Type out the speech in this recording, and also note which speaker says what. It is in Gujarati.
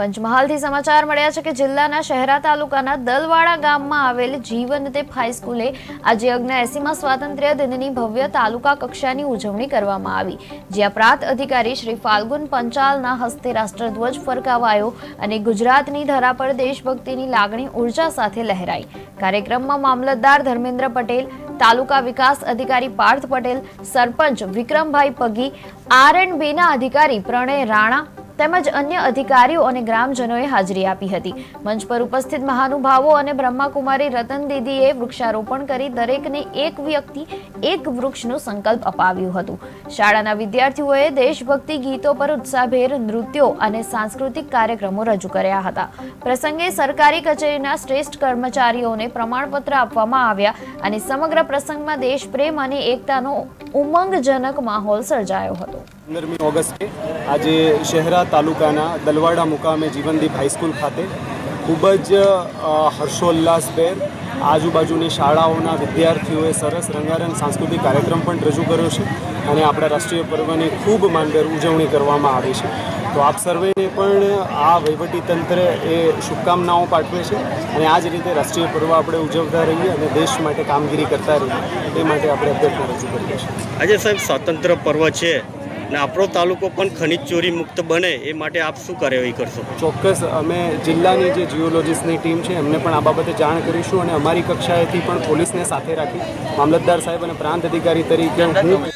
Speaker 1: પંચમહાલથી સમાચાર મળ્યા છે કે જિલ્લાના શહેરા તાલુકાના દલવાડા ગામમાં આવેલ જીવનદેપ હાઈસ્કૂલે આજે અગ્નેસીમાં સ્વાતંત્ર્ય દિનની ભવ્ય તાલુકા કક્ષાની ઉજવણી કરવામાં આવી, જ્યાં પ્રાંત અધિકારી શ્રી ફાલ્ગુન પંચાલના હસ્તે રાષ્ટ્રધ્વજ ફરકાવાયો અને ગુજરાતની ધરા પર દેશભક્તિની લાગણી ઊર્જા સાથે લહેરાઈ. કાર્યક્રમમાં મામલતદાર ધર્મેન્દ્ર પટેલ, તાલુકા વિકાસ અધિકારી પાર્થ પટેલ, સરપંચ વિક્રમભાઈ પગી, આર એન્ડ બીના અધિકારી પ્રણય રાણા તેમજ અન્ય અધિકારીઓ અને ગ્રામજનોએ હાજરી આપી હતી. મંચ પર ઉપસ્થિત મહાનુભાવો અને બ્રહ્માકુમારી રતન દીદીએ વૃક્ષારોપણ કરી દરેકને એક વ્યક્તિ, એક વૃક્ષનું સંકલ્પ અપાવ્યું હતું. શાળાના વિદ્યાર્થીઓએ દેશભક્તિ ગીતો પર ઉત્સાહભેર નૃત્યો અને સાંસ્કૃતિક કાર્યક્રમો રજૂ કર્યા હતા. પ્રસંગે સરકારી કચેરીના શ્રેષ્ઠ કર્મચારીઓને પ્રમાણપત્ર આપવામાં આવ્યા અને સમગ્ર પ્રસંગમાં દેશપ્રેમ અને એકતાનો ઉમંગજનક માહોલ સર્જાયો હતો.
Speaker 2: પંદરમી ઓગસ્ટે આજે શહેરા તાલુકાના દલવાડા મુકામે જીવનદીપ હાઈસ્કૂલ ખાતે ખૂબ જ હર્ષોલ્લાસભેર આજુબાજુની શાળાઓના વિદ્યાર્થીઓએ સરસ રંગારંગ સાંસ્કૃતિક કાર્યક્રમ પણ રજૂ કર્યો છે અને આપણા રાષ્ટ્રીય પર્વની ખૂબ માનભેર ઉજવણી કરવામાં આવી છે. તો આપ સર્વેને પણ આ વહીવટી તંત્ર એ શુભકામનાઓ પાઠવે છે અને આ જ રીતે રાષ્ટ્રીય પર્વ આપણે ઉજવતા રહીએ અને દેશ માટે કામગીરી કરતા રહીએ એ માટે આપણે અભ્યર્થના રજૂ કરીએ છીએ.
Speaker 3: આજે સાહેબ સ્વાતંત્ર્ય પર્વ છે અને આપણો તાલુકો પણ ખનિજ ચોરી મુક્ત બને એ માટે આપ શું કાર્યવાહી કરશો?
Speaker 2: ચોક્કસ અમે જિલ્લાની જે જીઓલોજીસ્ટની ટીમ છે એમને પણ આ બાબતે જાણ કરીશું અને અમારી કક્ષાએથી પણ પોલીસને સાથે રાખી મામલતદાર સાહેબ અને પ્રાંત અધિકારી તરીકે હું